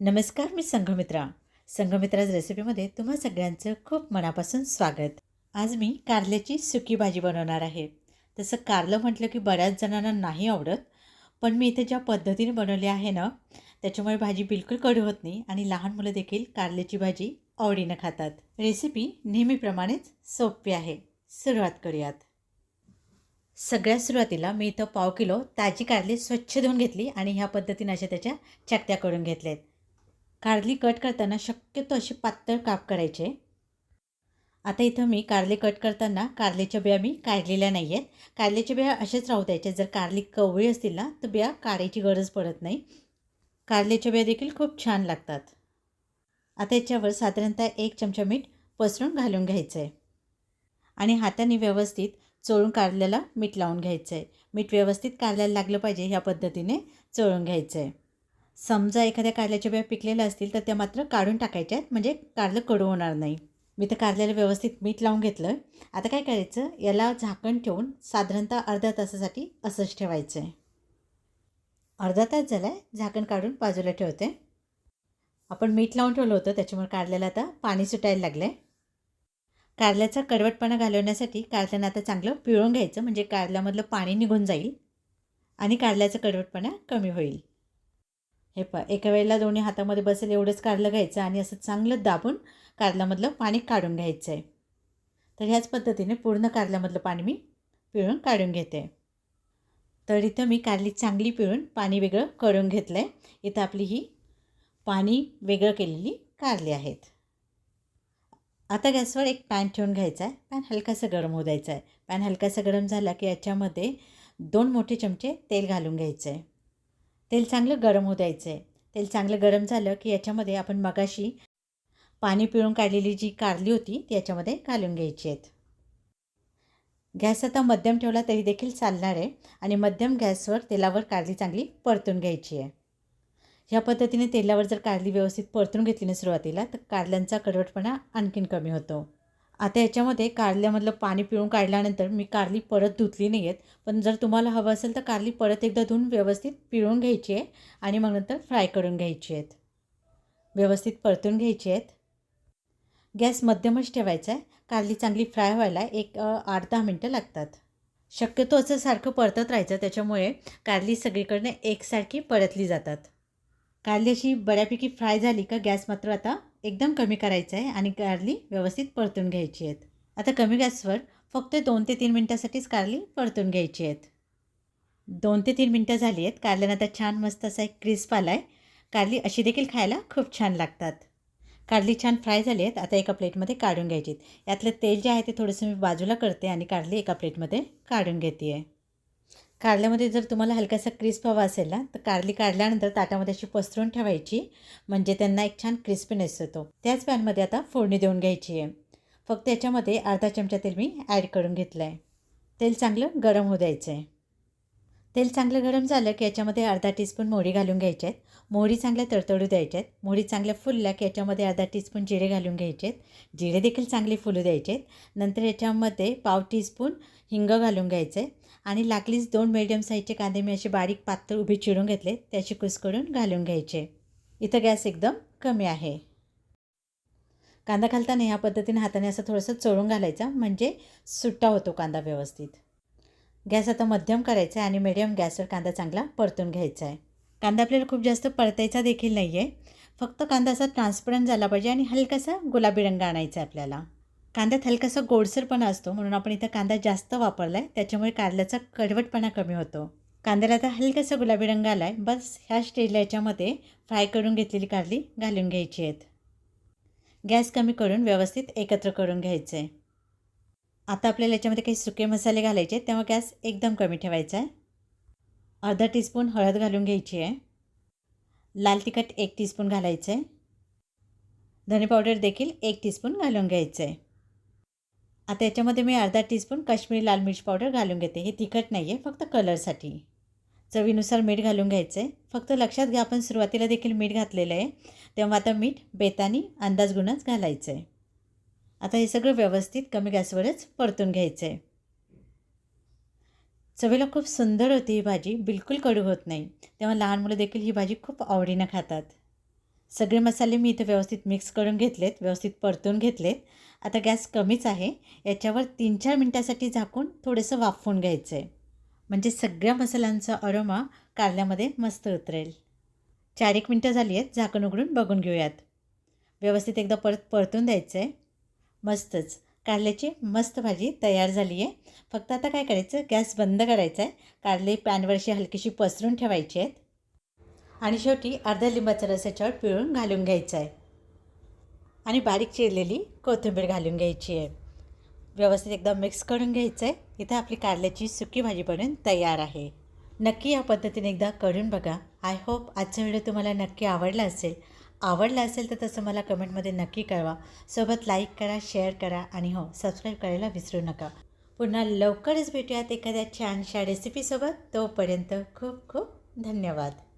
नमस्कार मी संघमित्रा. संघमित्राज रेसिपीमध्ये तुम्हा सगळ्यांचं खूप मनापासून स्वागत. आज मी कारल्याची सुकी भाजी बनवणार आहे. तसं कारलं म्हटलं की बऱ्याच जणांना नाही आवडत पण मी इथे ज्या पद्धतीने बनवली आहे ना त्याच्यामुळे भाजी बिलकुल कडू होत नाही आणि लहान मुलं देखील कारल्याची भाजी आवडीनं खातात. रेसिपी नेहमीप्रमाणेच सोपी आहे. सुरुवात करूयात. सगळ्यात सुरुवातीला मी इथं पाव किलो ताजी कारली स्वच्छ धुवून घेतली आणि ह्या पद्धतीने अशा त्याच्या चकत्या करून घेतल्यात. कारली कट करताना शक्यतो अशी पातळ काप करायचे. आता इथं मी कारले कट करताना कारल्याच्या बिया मी काढलेल्या नाही आहेत कारल्याच्या बिया अशाच राहू द्यायच्या. जर कारली कवळी असतील ना तर बिया काढायची गरज पडत नाही. कारल्याच्या बिया देखील खूप छान लागतात. आता याच्यावर साधारणतः एक चमचा मीठ पसरून घालून घ्यायचं आहे आणि हाताने व्यवस्थित चोळून कारल्याला मीठ लावून घ्यायचं आहे मीठ व्यवस्थित कारल्याला लागलं पाहिजे ह्या पद्धतीने चोळून घ्यायचं आहे समजा एखाद्या कारल्याच्या बिया पिकलेल्या असतील तर त्या मात्र काढून टाकायच्या आहेत. म्हणजे कारलं कडू होणार नाही. मी तर कारल्याला व्यवस्थित मीठ लावून घेतलं. आता काय करायचं? याला झाकण ठेवून साधारणतः अर्ध्या तासासाठी असंच ठेवायचं आहे अर्धा तास झाला आहे झाकण काढून बाजूला ठेवते. आपण मीठ लावून ठेवलं होतं. त्याच्यामुळे कारल्याला आता पाणी सुटायला लागलं आहे कारल्याचा कडवटपणा घालवण्यासाठी कारल्यानं आता चांगलं पिळून घ्यायचं. म्हणजे कारल्यामधलं पाणी निघून जाईल आणि कारल्याचा कडवटपणा कमी होईल. हे प एका वेळेला दोन्ही हातामध्ये बसेल एवढंच कारलं घ्यायचं आणि असं चांगलं दाबून कारल्यामधलं पाणी काढून घ्यायचं आहे. तर ह्याच पद्धतीने पूर्ण कारल्यामधलं पाणी मी पिळून काढून घेते. तर इथं मी कारली चांगली पिळून पाणी वेगळं करून घेतलं आहे इथं आपली ही पाणी वेगळं केलेली कारली आहेत. आता गॅसवर एक पॅन ठेवून घ्यायचा आहे. पॅन हलकासा गरम होऊ द्यायचा आहे. पॅन हलकासा गरम झाला की याच्यामध्ये दोन मोठे चमचे तेल घालून घ्यायचं आहे. तेल चांगलं गरम होऊ द्यायचं आहे तेल चांगलं गरम झालं की याच्यामध्ये आपण मगाशी पाणी पिळून काढलेली जी कारली होती ती याच्यामध्ये घालून घ्यायची आहेत. गॅस आता मध्यम ठेवला तरी देखील चालणार आहे आणि मध्यम गॅसवर तेलावर कारली चांगली परतून घ्यायची आहे. ह्या पद्धतीने तेलावर जर कारली व्यवस्थित परतून घेतली ना सुरुवातीला तर कारल्यांचा कडवटपणा आणखीन कमी होतो. आता याच्यामध्ये कारल्यामधलं पाणी पिळून काढल्यानंतर मी कारली परत धुतली नाही आहेत पण जर तुम्हाला हवं असेल तर कारली परत एकदा धुवून व्यवस्थित पिळून घ्यायची आहे आणि मग नंतर फ्राय करून घ्यायची आहेत. व्यवस्थित परतून घ्यायची आहेत. गॅस मध्यमच ठेवायचा आहे. कारली चांगली फ्राय व्हायला एक आठ दहा मिनटं लागतात. शक्यतो असं सारखं परतत राहायचं त्याच्यामुळे कारली सगळीकडनं एकसारखी परतली जातात. कारली अशी बऱ्यापैकी फ्राय झाली का गॅस मात्र आता एकदम कमी करायचं आहे आणि कारली व्यवस्थित परतून घ्यायची आहेत. आता कमी गॅसवर फक्त दोन ते तीन मिनटासाठीच कारली परतून घ्यायची आहेत. दोन ते तीन मिनटं झाली आहेत. कारल्यानं आता छान मस्त असा एक क्रिस्प आला आहे कारली अशी देखील खायला खूप छान लागतात. कारली छान फ्राय झाली आहेत. आता एका प्लेटमध्ये काढून घ्यायची आहेत. यातलं तेल जे आहे ते थोडंसं मी बाजूला करते आणि कारली एका प्लेटमध्ये काढून घेते आहे कारल्यामध्ये जर तुम्हाला हलकासा क्रिस्प हवा असेल ना तर कारली काढल्यानंतर ताटामध्ये अशी पसरून ठेवायची म्हणजे त्यांना एक छान क्रिस्पीनेस येतो. त्याच पॅनमध्ये आता फोडणी देऊन घ्यायची आहे. फक्त याच्यामध्ये अर्धा चमचा तेल मी ॲड करून घेतलं आहे तेल चांगलं गरम होऊ द्यायचं आहे तेल चांगलं गरम झालं की याच्यामध्ये अर्धा टीस्पून मोहरी घालून घ्यायचे आहेत मोहरी चांगल्या तडतडू द्यायच्या आहेत मोहरी चांगल्या फुलल्या की याच्यामध्ये अर्धा टीस्पून जिरे घालून घ्यायचे आहेत जिरे देखील चांगले फुलू द्यायचे आहेत नंतर याच्यामध्ये पाव टीस्पून हिंग घालून घ्यायचं आहे आणि लागलीच दोन मिडियम साईजचे कांदे मी असे बारीक पातळ उभे चिरून घेतले त्याची कुसकडून घालून घ्यायचे. इथं गॅस एकदम कमी आहे. कांदा घालताना ह्या पद्धतीने हाताने असं थोडंसं चोळून घालायचा म्हणजे सुट्टा होतो कांदा व्यवस्थित. गॅस आता मध्यम करायचा आहे आणि मिडियम गॅसवर कांदा चांगला परतून घ्यायचा आहे. कांदा आपल्याला खूप जास्त परतायचा देखील नाही आहे फक्त कांदा असा ट्रान्सपरंट झाला पाहिजे आणि हलकासा गुलाबी रंग आणायचा आहे आपल्याला. कांद्यात हलकासा गोडसरपणा असतो म्हणून आपण इथं कांदा जास्त वापरला आहे त्याच्यामुळे कारल्याचा कडवटपणा कमी होतो. कांद्याला आता हलकासा गुलाबी रंग आला आहे बस ह्या स्टेजला याच्यामध्ये फ्राय करून घेतलेली कारली घालून घ्यायची आहेत. गॅस कमी करून व्यवस्थित एकत्र करून घ्यायचं आहे आता आपल्याला याच्यामध्ये काही सुके मसाले घालायचे आहेत तेव्हा गॅस एकदम कमी ठेवायचा आहे अर्धा टीस्पून हळद घालून घ्यायची आहे. लाल तिखट एक टीस्पून घालायचं आहे धने पावडर देखील एक टीस्पून घालून घ्यायचं आहे आता याच्यामध्ये मी अर्धा टीस्पून काश्मीरी लाल मिर्च पावडर घालून घेते. हे तिखट नाही आहे फक्त कलरसाठी चवीनुसार मीठ घालून घ्यायचं आहे फक्त लक्षात घ्या आपण सुरुवातीला देखील मीठ घातलेलं आहे. तेव्हा आता मीठ बेतानी अंदाज गुणच घालायचं आहे आता हे सगळं व्यवस्थित कमी गॅसवरच परतून घ्यायचं आहे चवीला खूप सुंदर होती ही भाजी. बिलकुल कडू होत नाही. तेव्हा लहान मुलं देखील ही भाजी खूप आवडीनं खातात. सगळे मसाले मी इथे व्यवस्थित मिक्स करून घेतलेत व्यवस्थित परतून घेतलेत. आता गॅस कमीच आहे. याच्यावर तीन चार मिनटासाठी झाकून थोडंसं वाफवून घ्यायचं आहे म्हणजे सगळ्या मसाल्यांचा अरोमा कारल्यामध्ये मस्त उतरेल. चार एक मिनटं झाली आहेत झाकण उघडून बघून घेऊयात. व्यवस्थित एकदा परत परतून द्यायचं आहे मस्तच. कारल्याची मस्त भाजी तयार झाली आहे फक्त आता काय करायचं? गॅस बंद करायचा आहे कारले पॅनवरशी हलकीशी पसरून ठेवायची आहेत. आणि शेवटी अर्ध्या लिंबाचा रस याच्यावर पिळून घालून घ्यायचा आहे. आणि बारीक चिरलेली कोथिंबीर घालून घ्यायची आहे. व्यवस्थित एकदम मिक्स करून घ्यायचं आहे. इथं आपली कारल्याची सुकी भाजी बनून तयार आहे. नक्की या पद्धतीने एकदा करून बघा. आय होप आजचा व्हिडिओ तुम्हाला नक्की आवडला असेल. आवडला असेल तर तसं मला कमेंटमध्ये नक्की कळवा. सोबत लाईक करा शेअर करा आणि हो सबस्क्राईब करायला विसरू नका. पुन्हा लवकरच भेटूयात एखाद्या छानशा रेसिपीसोबत तोपर्यंत खूप खूप धन्यवाद.